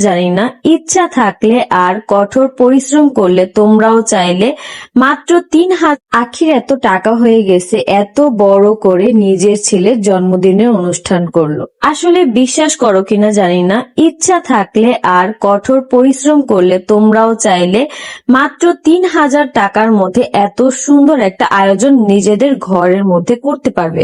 জানি না ইচ্ছা থাকলে আর কঠোর পরিশ্রম করলে তোমরাও চাইলে। মাত্র তিন হাত আখির এত টাকা হয়ে গেছে, এত বড় করে নিজের ছেলের জন্মদিনের অনুষ্ঠান করল। আসলে বিশ্বাস করো কিনা জানি না ইচ্ছা থাকলে আর কঠোর পরিশ্রম করলে তোমরাও চাইলে। মাত্র তিন হাজার টাকার মধ্যে এত সুন্দর একটা আয়োজন নিজেদের ঘরের মধ্যে করতে পারবে।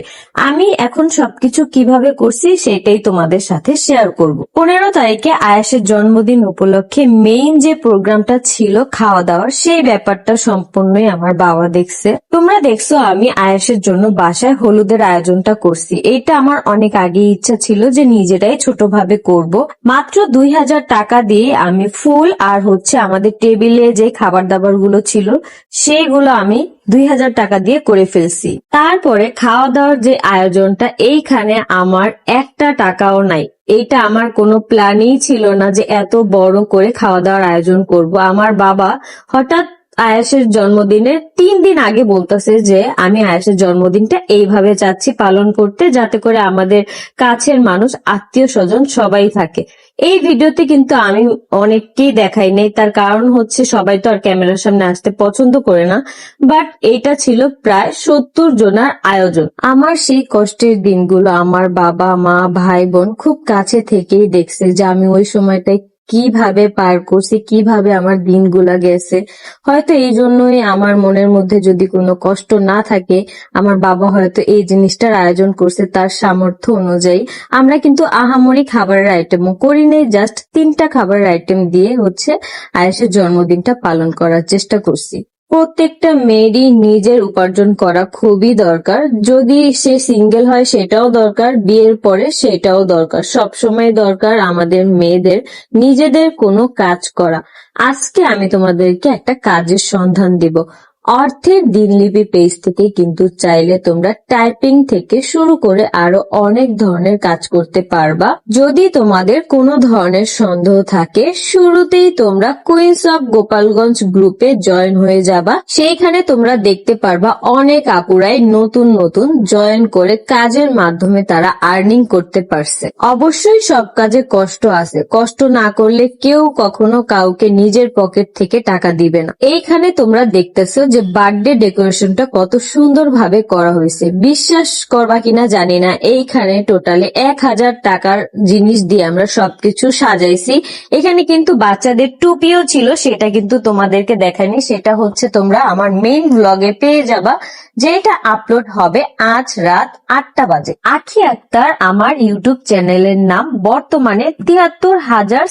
আমি এখন সবকিছু কীভাবে করছি সেটাই তোমাদের সাথে শেয়ার করব। পনেরো তারিখে আয়াসের জন্মদিন উপলক্ষে মেইন যে প্রোগ্রামটা ছিল খাওয়া দাওয়ার সেই ব্যাপারটা সম্পূর্ণই আমার বাবা দেখছে। তোমরা দেখছ, আমি আয়াসের জন্য বাসায় হলুদের আয়োজনটা করছি। এইটা আমার অনেক আগে ইচ্ছা ছিল যে নিজেরাই ছোটভাবে করব। মাত্র দুই হাজার টাকা দিয়ে আমি ফুল আর হচ্ছে আমাদের টেবিলে যে খাবার দাবারগুলো ছিল, সেইগুলো আমি দুই হাজার টাকা দিয়ে করে ফেলছি। তারপরে খাওয়া দাওয়ার যে আয়োজনটা, এইখানে আমার একটা টাকাও নাই। এইটা আমার কোনো প্ল্যানই ছিল না যে এত বড় করে খাওয়া দাওয়ার আয়োজন করব। আমার বাবা হঠাৎ আয়াসের জন্মদিনের তিন দিন আগে বলতেছে যে, আমি আয়াসের জন্মদিনটা এইভাবে চাচ্ছি পালন করতে, যাতে করে আমাদের কাছের মানুষ, আত্মীয় স্বজন সবাই থাকে। এই ভিডিওতে কিন্তু আমি অনেককেই দেখাই নেই। তার কারণ হচ্ছে সবাই তো আর ক্যামেরার সামনে আসতে পছন্দ করে না। বাট এটা ছিল প্রায় সত্তর জনের আয়োজন। আমার সেই কষ্টের দিনগুলো আমার বাবা, মা, ভাই, বোন খুব কাছে থেকেই দেখছে যে, আমি ওই সময়টায় কীভাবে পার করছি, কীভাবে আমার দিনগুলা গেছে। হয়তো এই জন্যই আমার মনের মধ্যে যদি কোনো কষ্ট না থাকে, আমার বাবা হয়তো এই জিনিসটার আয়োজন করছে তার সামর্থ্য অনুযায়ী। আমরা কিন্তু আহামরি খাবারের আইটেমও করি নাই জাস্ট তিনটা খাবারের আইটেম দিয়ে হচ্ছে আয়েসের জন্মদিনটা পালন করার চেষ্টা করছি। প্রত্যেকটা মেয়েরই নিজের উপার্জন করা খুবই দরকার। যদি সে সিঙ্গেল হয়, সেটাও দরকার। বিয়ের পরে সেটাও দরকার। সব সময় দরকার আমাদের মেয়েদের নিজেদের কোনো কাজ করা। আজকে আমি তোমাদেরকে একটা কাজের সন্ধান দিব। অর্থের দিনলিপি পেজ থেকে কিন্তু চাইলে তোমরা টাইপিং থেকে শুরু করে আরও অনেক ধরনের কাজ করতে পারবা। যদি তোমাদের কোনো ধরনের সন্দেহ থাকে, শুরুতেই তোমরা কুইন্স অফ গোপালগঞ্জ গ্রুপে জয়েন হয়ে যাবা। সেইখানে তোমরা দেখতে পারবা অনেক আপুরাই নতুন নতুন জয়েন করে কাজের মাধ্যমে তারা আর্নিং করতে পারছে। অবশ্যই সব কাজে কষ্ট আছে। কষ্ট না করলে কেউ কখনো কাউকে নিজের পকেট থেকে টাকা দিবে না। এইখানে তোমরা দেখতেছো যে বার্থডে ডেকোরেশনটা কত সুন্দর ভাবে করা হয়েছে। বিশ্বাস করবা কিনা জানি না, এইখানে টোটালি এক হাজার টাকার জিনিস দিয়ে আমরা সবকিছু সাজাইছি। এখানে কিন্তু বাচ্চাদের টুপিও ছিল, সেটা কিন্তু তোমাদেরকে দেখায়নি। সেটা হচ্ছে তোমরা আমার মেইন ব্লগে পেয়ে যাবা, যেটা আপলোড হবে আজ রাত আটটা বাজে। আখি আক্তার আমার ইউটিউব চ্যানেলের নাম বর্তমানে তিয়াত্তর হাজার